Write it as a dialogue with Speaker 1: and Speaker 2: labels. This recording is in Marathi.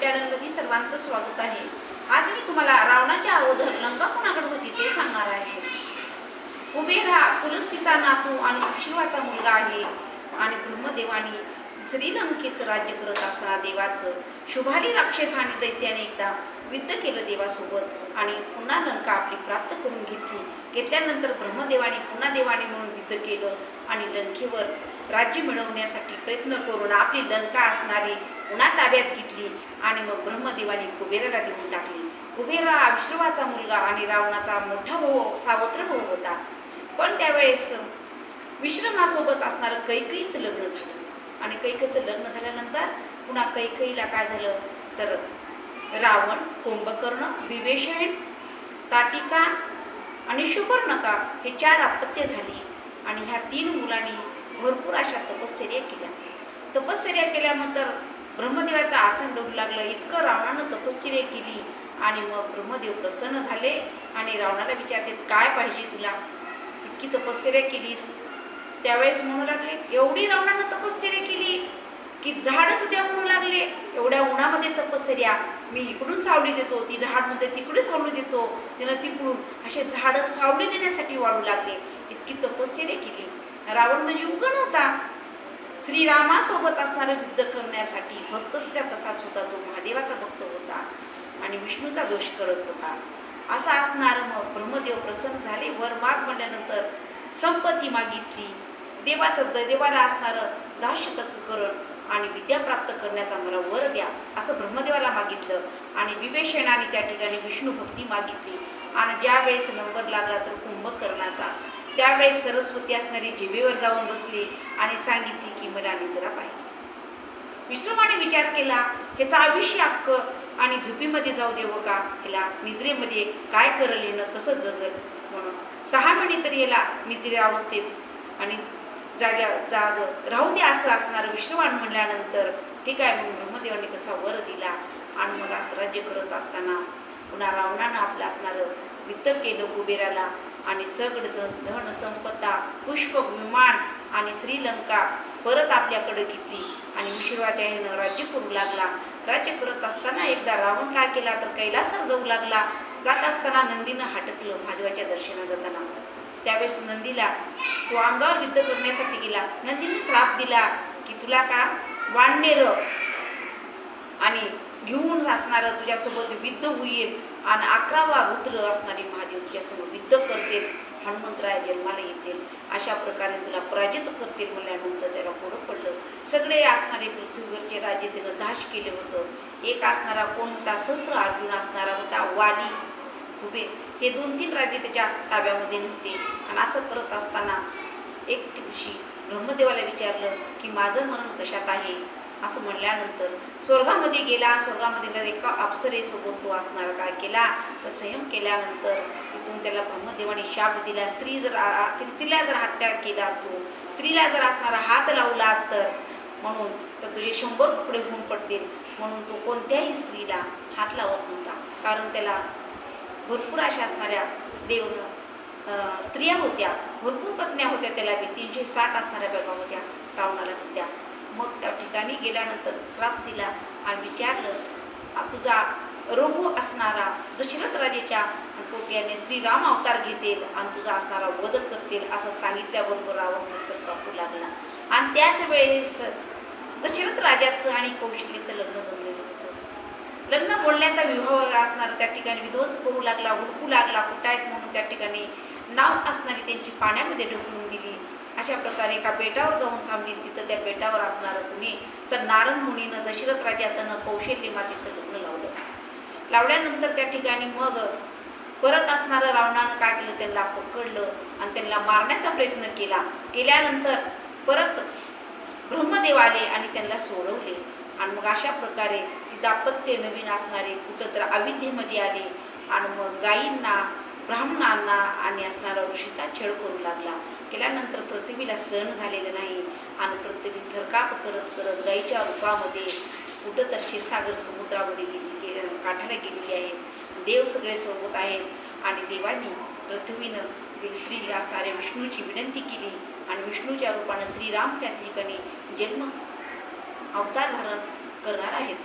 Speaker 1: चॅनलमध्ये सर्वांचं स्वागत आहे. आज मी तुम्हाला रावणाच्या अगोदर लंका कोणाकडे होती ते सांगणार आहे. कुबेर हा पुलस्तीचा नातू आणि विष्णुवाचा मुलगा आहे. आणि ब्रह्मदेवाने श्रीलंकेचं राज्य करत असताना देवाचं शुभाली राक्षस आणि दैत्याने एकदा युद्ध केलं देवासोबत. आणि पुन्हा लंका आपली प्राप्त करून घेतली. घेतल्यानंतर ब्रह्मदेवाने पुन्हा देवाने म्हणून युद्ध केलं आणि लंकेवर राज्य मिळवण्यासाठी प्रयत्न करून आपली लंका असणारी उन्हा ताब्यात घेतली आणि मग ब्रह्मदेवाने कुबेराला देऊन टाकली. कुबेरा हा विश्रवाचा मुलगा आणि रावणाचा मोठा भाऊ सावत्र भाऊ होता. पण त्यावेळेस विश्रमासोबत असणारं कैकईचं लग्न झालं. आणि कैकईचं लग्न झाल्यानंतर पुन्हा कैकईला काय झालं? तर रावण कुंभकर्ण विभीषण ताटिका आणि शुभर्णका हे चार अपत्य झाली. आणि ह्या तीन मुलांनी भरपूर अशा तपश्चर्या केल्या. तपश्चर्या केल्यानंतर ब्रह्मदेवाचं आसन डोलू लागलं. इतकं रावणानं तपश्चर्या केली आणि मग ब्रह्मदेव प्रसन्न झाले आणि रावणाला विचारते काय पाहिजे तुला? इतकी तपश्चर्या केलीस. त्यावेळेस म्हणू लागले एवढी रावणानं तपश्चर्या केली की झाड सुद्धा म्हणू लागले. एवढ्या उन्हामध्ये तपश्चर्या. मी इकडून सावली देतो ती झाड म्हणते तिकडे सावली देतो. तिनं तिकडून असे झाडं सावली देण्यासाठी वाढू लागले. इतकी तपश्चर्या केली. रावण म्हणजे उघड होता. श्रीरामासोबत असणारं युद्ध करण्यासाठी भक्त सुद्धा तसाच होता तो महादेवाचा भक्त होता आणि विष्णूचा दोष करत होता. असा असणार मग ब्रह्मदेव प्रसन्न झाले वर माग म्हणल्यानंतर संपत्ती मागितली. देवाचं द- देवाला असणारं दाशतककरण आणि विद्या प्राप्त करण्याचा मला वर द्या असं ब्रह्मदेवाला मागितलं आणि विवेशनाने त्या ठिकाणी विष्णू भक्ती मागितली. आणि ज्या वेळेस नंबर लागला तर कुंभकर्णाचा. त्यावेळेस सरस्वती असणारी जिभेवर जाऊन बसली आणि सांगितली की मला निजरा पाहिजे. विश्रमाने विचार केला ह्याचा आयुष्य अक्क आणि झुपीमध्ये जाऊ देव हो का? ह्याला निजरेमध्ये काय करल येणं? कसं जगल? म्हणून सहा महिने तरी याला निजरे अवस्थेत आणि जाग्या जाग राहू दे असं असणारं विश्रवान म्हणल्यानंतर ठीक आहे म्हणून ब्रह्मदेवाने कसा वर दिला आणि मला असं राज्य करत असताना पुन्हा रावणानं आपलं असणारं वित्त केलं कुबेराला आणि सगड धन धन पुष्प विमान आणि श्रीलंका परत आपल्याकडे घेतली. आणि विश्वाच्या ह्यानं राज्य करू लागला. राज्य करत असताना एकदा रावण काय केला तर कैलासात जाऊ लागला. जात असताना नंदीनं हाटकलं महादेवाच्या दर्शना जाताना. त्यावेळेस नंदीला तो अंगावर युद्ध करण्यासाठी गेला. नंदीने श्राप दिला की तुला का वाढणेर आणि घेऊन असणारं तुझ्यासोबत युद्ध होईल. आणि अकरावा रुद्र असणारे महादेव तुझ्यासमोर युद्ध करतील हनुमंतराय जन्माला येतील. अशा प्रकारे तुला पराजित करतील म्हणल्यानंतर त्याला पुढं पडलं? सगळे असणारे पृथ्वीवरचे राज्य त्यानं दाश केले होतं. एक असणारा कोण होता? शस्त्र अर्जुन असणारा होता. वाली कुबे हे दोन तीन राज्य त्याच्या ताब्यामध्ये नव्हते. आणि असं करत असताना एक दिवशी ब्रह्मदेवाला विचारलं की माझं मरण कशात आहे? असं म्हणल्यानंतर स्वर्गामध्ये गेला स्वर्गामध्ये एका अप्सरेसोबत तो असणारा काय केला? तर संयम केल्यानंतर तिथून त्याला ब्रह्मदेवाने शाप दिला. स्त्री जर आ- स्त्रीला जर हत्या केला असतो स्त्रीला जर असणारा हात लावला असतं म्हणून तर तुझे शंभर तुकडे होऊन पडतील. म्हणून तो कोणत्याही स्त्रीला हात लावत नव्हता. कारण त्याला भरपूर अशा असणाऱ्या देव स्त्रिया होत्या. भरपूर पत्न्या होत्या त्याला बी. तीनशे साठ असणाऱ्या बायका होत्या. रावणाला सध्या. मग त्या ठिकाणी गेल्यानंतर श्राप दिला आणि विचारलं तुझा रघु असणारा दशरथ राजेच्या टोप्याने श्रीराम अवतार घेतील आणि तुझा असणारा वध करतील असं सांगितल्याबरोबर रावण नंतर कापू लागला. आणि त्याच वेळेस दशरथ राजाचं आणि कौशल्यचं लग्न जमलेलं होतं. लग्न बोलण्याचा विवाह असणारा त्या ठिकाणी विध्वंस करू लागला हुडकू लागला कुठं आहेत म्हणून त्या ठिकाणी नाव असणारी त्यांची पाण्यामध्ये ढकलून दिली. अशा प्रकारे एका बेटावर जाऊन थांबली. तिथं त्या बेटावर असणारं कुणी तर नारद मुनीनं दशरथ राजाचं न कौशल्य मातेचं लग्न लावलं. लावल्यानंतर त्या ठिकाणी मग परत असणारं रावणानं काय केलं? त्यांना पकडलं आणि त्यांना मारण्याचा प्रयत्न केला. केल्यानंतर परत ब्रह्मदेव आले आणि त्यांना सोडवले. आणि मग अशा प्रकारे ती दापत्य नवीन असणारे कुठं तर अविद्येमध्ये आले. आणि मग गायींना ब्राह्मणांना आणि असणारा ऋषीचा छेड करू लागला. केल्यानंतर पृथ्वीला सहन झालेलं नाही आणि पृथ्वी थरकाप करत करत गाईच्या रूपामध्ये कुठं तर क्षीरसागर समुद्रामध्ये गेली गे काठाला गेलेली आहे. देव सगळे सोबत आहेत आणि देवांनी पृथ्वीनं ते श्री असणाऱ्या विष्णूची विनंती केली आणि विष्णूच्या रूपानं श्रीराम त्या ठिकाणी जन्म अवतार धारण करणार आहेत.